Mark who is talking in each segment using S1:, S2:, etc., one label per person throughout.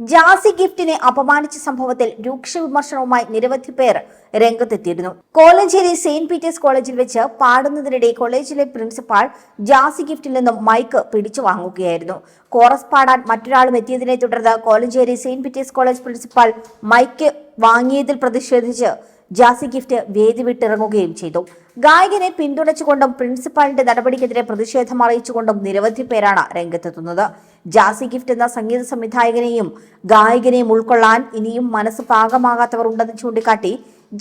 S1: ജാസി ഗിഫ്റ്റിനെ അപമാനിച്ച സംഭവത്തിൽ രൂക്ഷ വിമർശനവുമായി നിരവധി പേർ രംഗത്തെത്തിയിരുന്നു. കോലഞ്ചേരി സെയിന്റ് പീറ്റേഴ്സ് കോളേജിൽ വെച്ച് പാടുന്നതിനിടെ കോളേജിലെ പ്രിൻസിപ്പാൾ ജാസി ഗിഫ്റ്റിൽ നിന്നും മൈക്ക് പിടിച്ചു വാങ്ങുകയായിരുന്നു. കോറസ് പാടാൻ മറ്റൊരാളും എത്തിയതിനെ തുടർന്ന് Kolenchery saint Peter's college principal mike വാങ്ങിയതിൽ പ്രതിഷേധിച്ച് ജാസി ഗിഫ്റ്റ് വേദി വിട്ടിറങ്ങുകയും ചെയ്തു. ഗായകനെ പിന്തുണച്ചുകൊണ്ടും പ്രിൻസിപ്പാളിന്റെ നടപടിക്കെതിരെ പ്രതിഷേധം അറിയിച്ചുകൊണ്ടും നിരവധി പേരാണ് രംഗത്തെത്തുന്നത്. ജാസി ഗിഫ്റ്റ് എന്ന സംഗീത സംവിധായകനെയും ഗായകനെയും ഉൾക്കൊള്ളാൻ ഇനിയും മനസ്സ് പാകമാകാത്തവർ ഉണ്ടെന്ന് ചൂണ്ടിക്കാട്ടി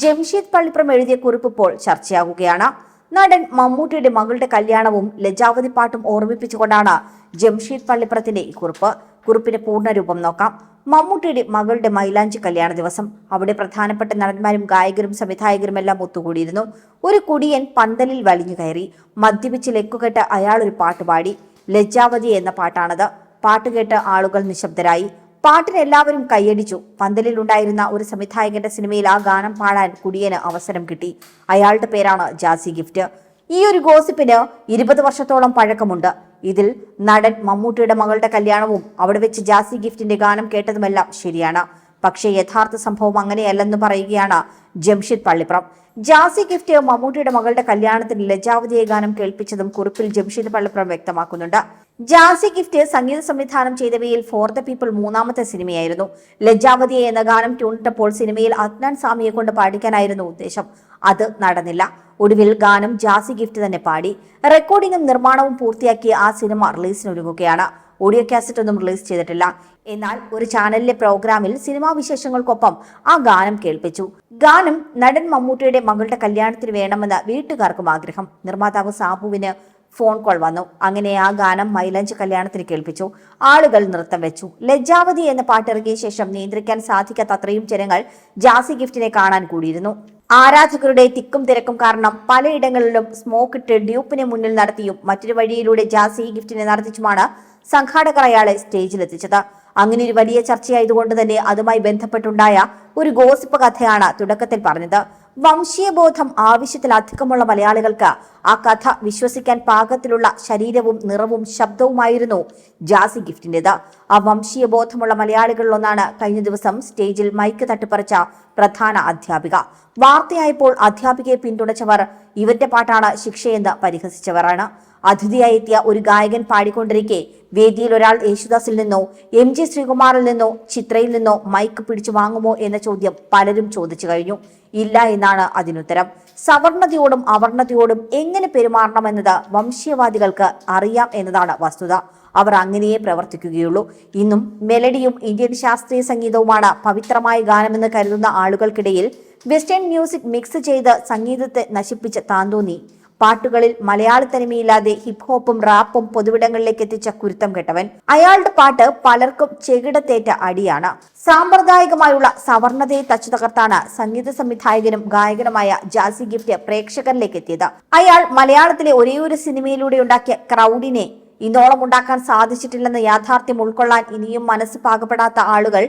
S1: ജംഷീദ് പള്ളിപ്പുറം എഴുതിയ കുറിപ്പ് ഇപ്പോൾ ചർച്ചയാകുകയാണ്. നടൻ മമ്മൂട്ടിയുടെ മകളുടെ കല്യാണവും ലജാവതി പാട്ടും ഓർമ്മിപ്പിച്ചുകൊണ്ടാണ് ജംഷീദ് പള്ളിപ്പുറത്തിന്റെ കുറിപ്പ്. കുറിപ്പിന്റെ പൂർണരൂപം നോക്കാം. മമ്മൂട്ടിയുടെ മകളുടെ മൈലാഞ്ചി കല്യാണ ദിവസം. അവിടെ പ്രധാനപ്പെട്ട നടന്മാരും ഗായകരും സംവിധായകരും എല്ലാം ഒത്തുകൂടിയിരുന്നു. ഒരു കുടിയൻ പന്തലിൽ വലിഞ്ഞു കയറി. മദ്യപിച്ച് ലെക്കുകെട്ട് അയാൾ ഒരു പാട്ട് പാടി. ലജ്ജാവതി എന്ന പാട്ടാണത്. പാട്ട് കേട്ട് ആളുകൾ നിശബ്ദരായി. പാട്ടിന് എല്ലാവരും കൈയടിച്ചു. പന്തലിൽ ഉണ്ടായിരുന്ന ഒരു സംവിധായകന്റെ സിനിമയിൽ ആ ഗാനം പാടാൻ കുടിയന് അവസരം കിട്ടി. അയാളുടെ പേരാണ് ജാസി ഗിഫ്റ്റ്. ഈ ഒരു ഗോസിപ്പിന് ഇരുപത് വർഷത്തോളം പഴക്കമുണ്ട്. ഇതിൽ നടൻ മമ്മൂട്ടിയുടെ മകളുടെ കല്യാണവും അവിടെ വെച്ച് ജാസി ഗിഫ്റ്റിന്റെ ഗാനം കേട്ടതുമെല്ലാം ശരിയാണ്. പക്ഷേ യഥാർത്ഥ സംഭവം അങ്ങനെയല്ലെന്ന് പറയുകയാണ് ജംഷിദ് പള്ളിപ്രം ജാസി ഗിഫ്റ്റ് മമ്മൂട്ടിയുടെ മകളുടെ കല്യാണത്തിന് ലജാവതിയെ ഗാനം കേൾപ്പിച്ചതും കുറിപ്പിൽ ജംഷിദ് പള്ളിപ്രം വ്യക്തമാക്കുന്നുണ്ട്. ജാസി ഗിഫ്റ്റ് സംഗീത സംവിധാനം ചെയ്തവയിൽ ഫോർ ദ പീപ്പിൾ മൂന്നാമത്തെ സിനിമയായിരുന്നു. ലജാവതിയെ എന്ന ഗാനം ട്യൂണിട്ടപ്പോൾ സിനിമയിൽ അദ്നാൻ സ്വാമിയെ കൊണ്ട് പാടിക്കാനായിരുന്നു ഉദ്ദേശം. അത് നടന്നില്ല. ഒടുവിൽ ഗാനം ജാസി ഗിഫ്റ്റ് തന്നെ പാടി റെക്കോർഡിംഗും നിർമ്മാണവും പൂർത്തിയാക്കി ആ സിനിമ റിലീസിനൊരുങ്ങുകയാണ്. ഓഡിയോ കാസറ്റ് ഒന്നും റിലീസ് ചെയ്തിട്ടില്ല. എന്നാൽ ഒരു ചാനലിലെ പ്രോഗ്രാമിൽ സിനിമാ വിശേഷങ്ങൾക്കൊപ്പം ആ ഗാനം കേൾപ്പിച്ചു. ഗാനം നടൻ മമ്മൂട്ടിയുടെ മകളുടെ കല്യാണത്തിന് വേണമെന്ന് വീട്ടുകാർക്കും ആഗ്രഹം. നിർമ്മാതാവ് സാബുവിന് ഫോൺ കോൾ വന്നു. അങ്ങനെ ആ ഗാനം മൈലഞ്ച് കല്യാണത്തിന് കേൾപ്പിച്ചു. ആളുകൾ നൃത്തം വെച്ചു. ലജ്ജാവതി എന്ന പാട്ടിറങ്ങിയ ശേഷം നിയന്ത്രിക്കാൻ സാധിക്കാത്തത്രയും ജനങ്ങൾ ജാസി ഗിഫ്റ്റിനെ കാണാൻ കൂടിയിരുന്നു. ആരാധകരുടെ തിക്കും തിരക്കും കാരണം പലയിടങ്ങളിലും സ്മോക്ക് ഇട്ട് ഡ്യൂപ്പിനെ മുന്നിൽ നടത്തിയും മറ്റൊരു വഴിയിലൂടെ ജാസി ഗിഫ്റ്റിനെ നടത്തിച്ചുമാണ് സംഘാടകർ അയാളെ സ്റ്റേജിലെത്തിച്ചത് അങ്ങനെ ഒരു വലിയ ചർച്ചയായതുകൊണ്ട് തന്നെ അതുമായി ബന്ധപ്പെട്ടുണ്ടായ ഒരു ഗോസിപ്പ് കഥയാണ് തുടക്കത്തിൽ പറഞ്ഞത്. വംശീയബോധം ആവശ്യത്തിലധികമുള്ള മലയാളികൾക്ക് ആ കഥ വിശ്വസിക്കാൻ പാകത്തിലുള്ള ശരീരവും നിറവും ശബ്ദവുമായിരുന്നു ജാസി ഗിഫ്റ്റിന്റെത്. ആ വംശീയ ബോധമുള്ള മലയാളികളിലൊന്നാണ് കഴിഞ്ഞ ദിവസം സ്റ്റേജിൽ മൈക്ക് തട്ടിപ്പറിച്ച പ്രധാന അധ്യാപിക. വാർത്തയായപ്പോൾ അധ്യാപികയെ പിന്തുണച്ചവർ ഇവന്റെ പാട്ടാണ് ശിക്ഷയെന്ന് പരിഹസിച്ചവരാണ്. അതിഥിയായി എത്തിയ ഒരു ഗായകൻ പാടിക്കൊണ്ടിരിക്കെ. വേദിയിൽ ഒരാൾ യേശുദാസിൽ നിന്നോ എം ജി ശ്രീകുമാറിൽ നിന്നോ ചിത്രയിൽ നിന്നോ മൈക്ക് പിടിച്ചു വാങ്ങുമോ എന്ന ചോദ്യം പലരും ചോദിച്ചു കഴിഞ്ഞു. ഇല്ല എന്നാണ് അതിനുത്തരം. സവർണതയോടും അവർണതയോടും എങ്ങനെ പെരുമാറണം പെരുമാറണമെന്നത് വംശീയവാദികൾക്ക് അറിയാം എന്നതാണ് വസ്തുത. അവർ അങ്ങനെയേ പ്രവർത്തിക്കുകയുള്ളൂ. ഇന്നും മെലഡിയും ഇന്ത്യൻ ശാസ്ത്രീയ സംഗീതവുമാണ് പവിത്രമായ ഗാനമെന്ന് കരുതുന്ന ആളുകൾക്കിടയിൽ വെസ്റ്റേൺ മ്യൂസിക് മിക്സ് ചെയ്ത് സംഗീതത്തെ നശിപ്പിച്ച താന്തോന്നി. പാട്ടുകളിൽ മലയാള തനിമയില്ലാതെ ഹിപ് ഹോപ്പും റാപ്പും പൊതുവിടങ്ങളിലേക്ക് എത്തിച്ച കുരുത്തം കെട്ടവൻ. അയാളുടെ പാട്ട് പലർക്കും ചെകിടത്തേറ്റ അടിയാണ്. സാമ്പ്രദായികമായുള്ള സവർണതയെ തച്ചു തകർത്താണ് സംഗീത സംവിധായകനും ഗായകനുമായ ജാസി ഗിഫ്റ്റ് പ്രേക്ഷകരിലേക്ക് എത്തിയത്. അയാൾ മലയാളത്തിലെ ഒരേയൊരു സിനിമയിലൂടെ ഉണ്ടാക്കിയ ക്രൗഡിനെ ഇന്നോളം ഉണ്ടാക്കാൻ സാധിച്ചിട്ടില്ലെന്ന യാഥാർത്ഥ്യം ഉൾക്കൊള്ളാൻ ഇനിയും മനസ്സ് പാകപ്പെടാത്ത ആളുകൾ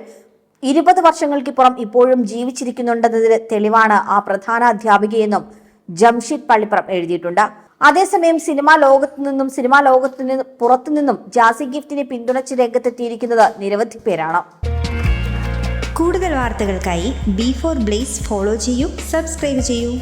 S1: ഇരുപത് വർഷങ്ങൾക്കിപ്പുറം ഇപ്പോഴും ജീവിച്ചിരിക്കുന്നുണ്ടെന്നതിന് തെളിവാണ് ആ പ്രധാന അധ്യാപികയെന്നും ജംഷിദ് പള്ളിപ്പുറം എഴുതിയിട്ടുണ്ട്. അതേസമയം സിനിമാ ലോകത്തു നിന്നും സിനിമാ ലോകത്തു നിന്നും പുറത്തു നിന്നും ജാസി ഗിഫ്റ്റിനെ പിന്തുണച്ച് രംഗത്തെത്തിയിരിക്കുന്നത് നിരവധി പേരാണ്.
S2: കൂടുതൽ വാർത്തകൾക്കായി ബി ഫോർ ബ്ലേസ് ഫോളോ ചെയ്യൂ സബ്സ്ക്രൈബ് ചെയ്യൂ.